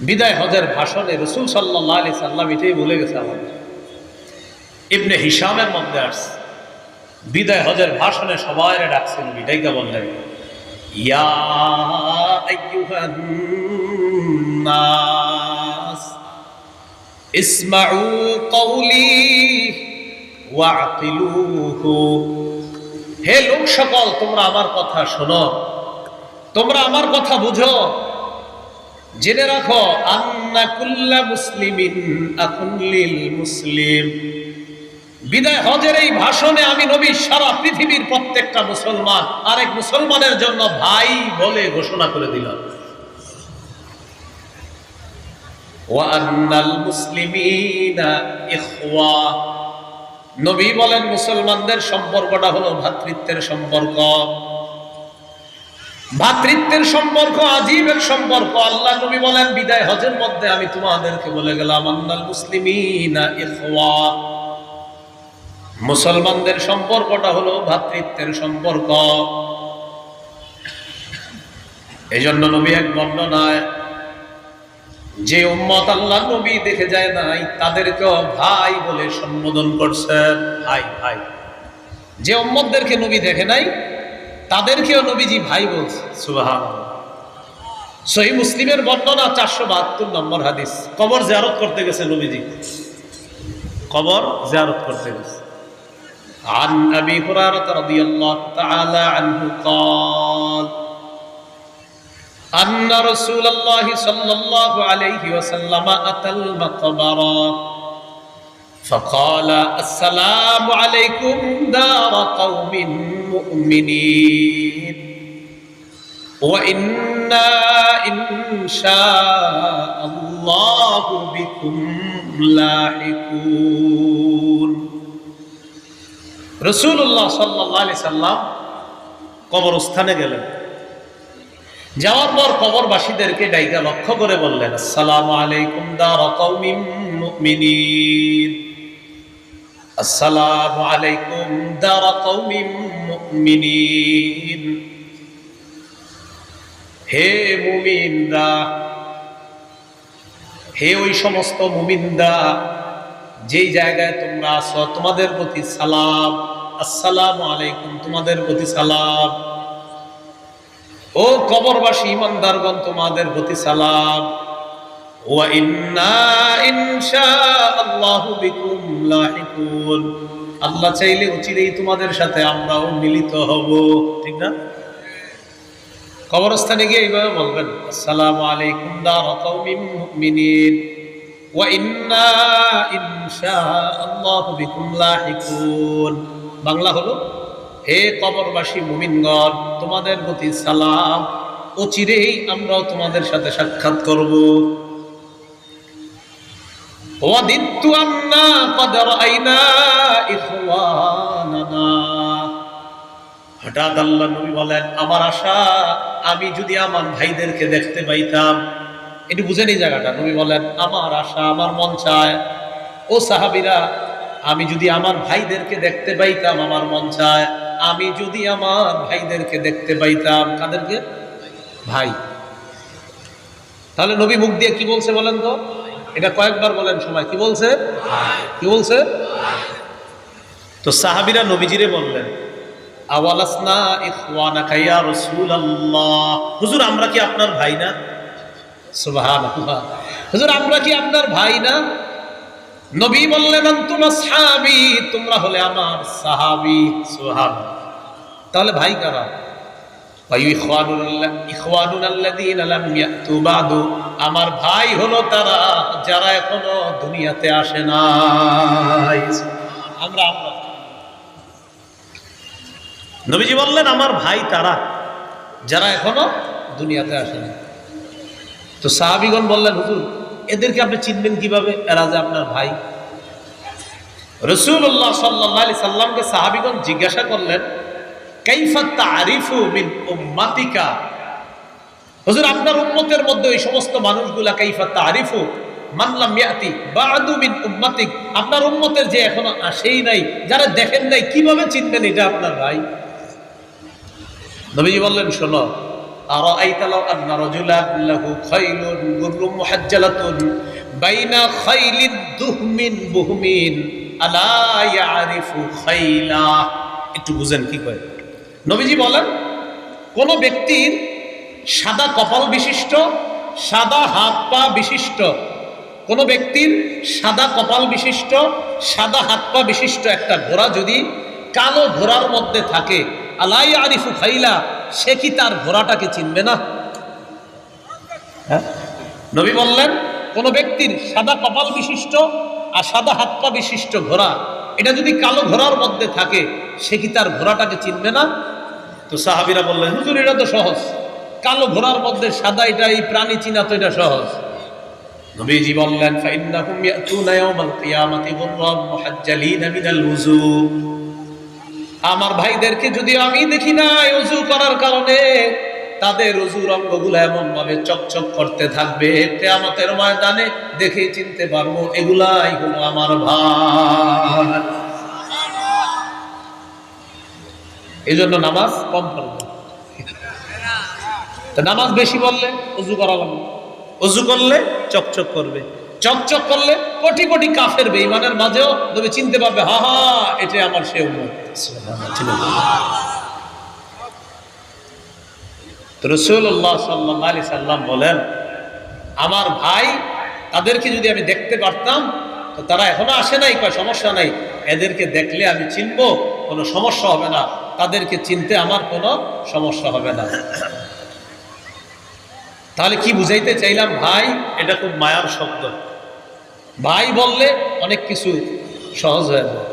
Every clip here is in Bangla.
বিদায় হজের ভাষণে রসুল সাল্লাহ আলি সাল্লাম এটাই বলে গেছে আমাদের। ইবনে হিসামের মধ্যে আসছে। বিদায় হজের ভাষণে সবাই ডাকছেন বিদায়কে বললেন হে লোক সকল তোমরা আমার কথা শোনো। তোমরা আমার কথা বুঝো। জেনে রাখো, আন্না কুল্লা মুসলিমিন আকুল্লিল মুসলিম। বিদায় হজের এই ভাষণে আমি নবী সারা পৃথিবীর প্রত্যেকটা মুসলমান, আরেক মুসলমানের জন্য ভাই বলে ঘোষণা করে দিলাম। নবী বলেন, মুসলমানদের সম্পর্কটা হলো ভ্রাতৃত্বের সম্পর্ক। ভ্রাতৃত্বের সম্পর্ক, আজীবের সম্পর্ক। আল্লাহ নবী বলেন, বিদায় হজের মধ্যে আমি তোমাদেরকে বলে গেলাম, আন্নাল ইখওয়া। মুসলমানদের সম্পর্কটা হলো ভাতৃত্বের সম্পর্ক। এই জন্য নবী এক বর্ণনায়, যে উম্মত আল্লাহ নবী দেখে যায় নাই, তাদেরকেও ভাই বলে সম্বোধন করছেন ভাই ভাই। যে উম্মতদেরকে নবী দেখে নাই তাদেরকেও নবীজি ভাই বলছে সুবাহান সহি মুসলিমের বর্ণনা চারশো বাহাত্তর নম্বর হাদিস কবর জিয়ারত করতে গেছে নবীজি কবর জিয়ারত করতে গেছে عن أبي هريرة رضي الله تعالى عنه قال أن رسول الله صلى الله عليه وسلم أتى المقبرة فقال السلام عليكم دار قوم مؤمنين وإنا إن شاء الله بكم لاحقون রসুল্লাহ সাল্লাহ সাল্লাম কবরস্থানে গেলেন যাওয়ার পর কবরবাসীদেরকে ডাইকা লক্ষ্য করে বললেন আসসালামু আলাইকুম দার কওমিম মুমিনিন আসসালামু আলাইকুম দার কওমিম মুমিনিন। হে মুমিনরা, হে ওই সমস্ত মুমিনরা, যেই জায়গায় তোমরা আছো, তোমাদের প্রতি সালাম। আসসালামু আলাইকুম, তোমাদের প্রতি সালাম। ও কবরবাসী, ইমানদারগণ, তোমাদের প্রতি সালাম। আল্লাহ চাইলে অচিরেই তোমাদের সাথে আমরাও মিলিত হব। ঠিক না? কবরস্থানে গিয়ে এইভাবে বলবেন, আসসালামু আলাইকুম দার বাংলা হলো, হে কবরবাসী মুমিনগণ, তোমাদের প্রতি সালাম। অচিরেই আমরাও তোমাদের সাথে সাক্ষাৎ করব। ওয়াদিত্তু আন্না قد রাআইনা ইখওয়ানানা। হঠাৎ আল্লাহ নবী বলেন, আমার আশা, আমি যদি আমার ভাইদেরকে দেখতে পাইতাম। এটি বুঝেন এই জায়গাটা। নবী বলেন, আমার আশা, আমার মন চায়। ও সাহাবিরা, আমি যদি আমার ভাইদেরকে দেখতে পাইতাম, আমার মন চায়। আমি যদি আমার ভাইদেরকে দেখতে পাইতাম। কাদেরকে? ভাই। তাহলে নবী মুখ দিয়ে কি বলছে বলেন তো? এটা কয়েকবার বলেন সময় কি বলছে? কি বলছে? তো সাহাবিরা নবীজিরে বললেন আওয়ালাসনা ইখওয়ানা কাইয়া রাসূলুল্লাহ। হুজুর আমরা কি আপনার ভাই না? সুবহানাল্লাহ। হুজুর আমরা কি আপনার ভাই না? নবী বললেন আনতুম আসহাবি তোমরা হলে আমার সাহাবী। সুবহানাল্লাহ। তাহলে ভাই কারা? আমার ভাই হলো তারা, যারা এখনও দুনিয়াতে আসে না আমরা নবীজি বললেন, আমার ভাই তারা, যারা এখনও দুনিয়াতে আসে না তো সাহাবিগণ বললেন, হুজুর, এদেরকে আপনি চিনবেন কীভাবে? এরা যে আপনার ভাই। রসুল্লাহ সাল্লাহ আলি সাল্লামকে সাহাবিগণ জিজ্ঞাসা করলেন, কাইফাত আরিফু মিন উম্মাতিকা? হুজুর আপনার উম্মতের মধ্যে ওই সমস্ত মানুষগুলা কাইফাত আরিফু মানলাম ইয়াতি বাদু মিন উম্মাতিক আপনার উম্মতের যে এখনো আসেই নাই যারা দেখেন নাই কিভাবে চিনবেন এটা আপনার ভাই নবীজি বললেন শোনো أرأيت لو أن رجلا له خيل غر محجلة بين خيل دهم بهم ألا يعرف خيلا একটু বুঝেন কি কয় নবীজি বলেন কোন ব্যক্তির সাদা কপাল বিশিষ্ট, সাদা হাত পা বিশিষ্ট। কোন ব্যক্তির সাদা কপাল বিশিষ্ট, সাদা হাত পা বিশিষ্ট একটা ঘোড়া যদি কালো ঘোড়ার মধ্যে থাকে, আলাই আরিফু খাইলা, সে কি তার ঘোড়াটাকে চিনবে না? হ্যাঁ? নবী বললেন, কোনো ব্যক্তির সাদা কপাল বিশিষ্ট আর সাদা হাত পা বিশিষ্ট ঘোড়া, এটা যদি কালো ঘোড়ার মধ্যে থাকে, সে কি তার ঘোড়াটাকে চিনবে না? তো সাহাবিরা বললেন, হুজুর, এটা তো সহজ। কালো ঘোড়ার মধ্যে সাদা, এটা এই প্রাণী চিনা তো এটা সহজ। নবীজি বললেন, ফাইন্নাহুম ইয়াতুনা ইয়াউমাল কিয়ামাতি আমার ভাইদেরকে যদি আমি দেখি না ওযু করার কারণে, তাদের অজুর অঙ্গগুলো এমন ভাবে চকচক করতে থাকবে। কেয়ামতের ময়দানে দেখে চিনতে পারব, এগুলাই হলো আমার ভাই। এই জন্য নামাজ কম পড়বে তো নামাজ বেশি বললে অজু করা লাগবে অজু করলে চকচক করবে। চকচক করলে কোটি কোটি কাফের বেঈমানের মাঝেও তুমি চিনতে পারবে হা হা এটা আমার সে রসুল্লাহ সাল্লাহ আলি সাল্লাম বলেন আমার ভাই তাদেরকে যদি আমি দেখতে পারতাম তো তারা এখনও আসে নাই কয় সমস্যা নাই এদেরকে দেখলে আমি চিনবো কোনো সমস্যা হবে না। তাদেরকে চিনতে আমার কোনো সমস্যা হবে না। তাহলে কি বুঝাইতে চাইলাম ভাই? এটা খুব মায়ার শব্দ। ভাই বললে অনেক কিছু সহজ হয়ে যায়।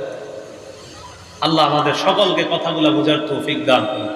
আল্লাহ আমাদের সকলকে কথাগুলো বোঝার তৌফিক দান করুন।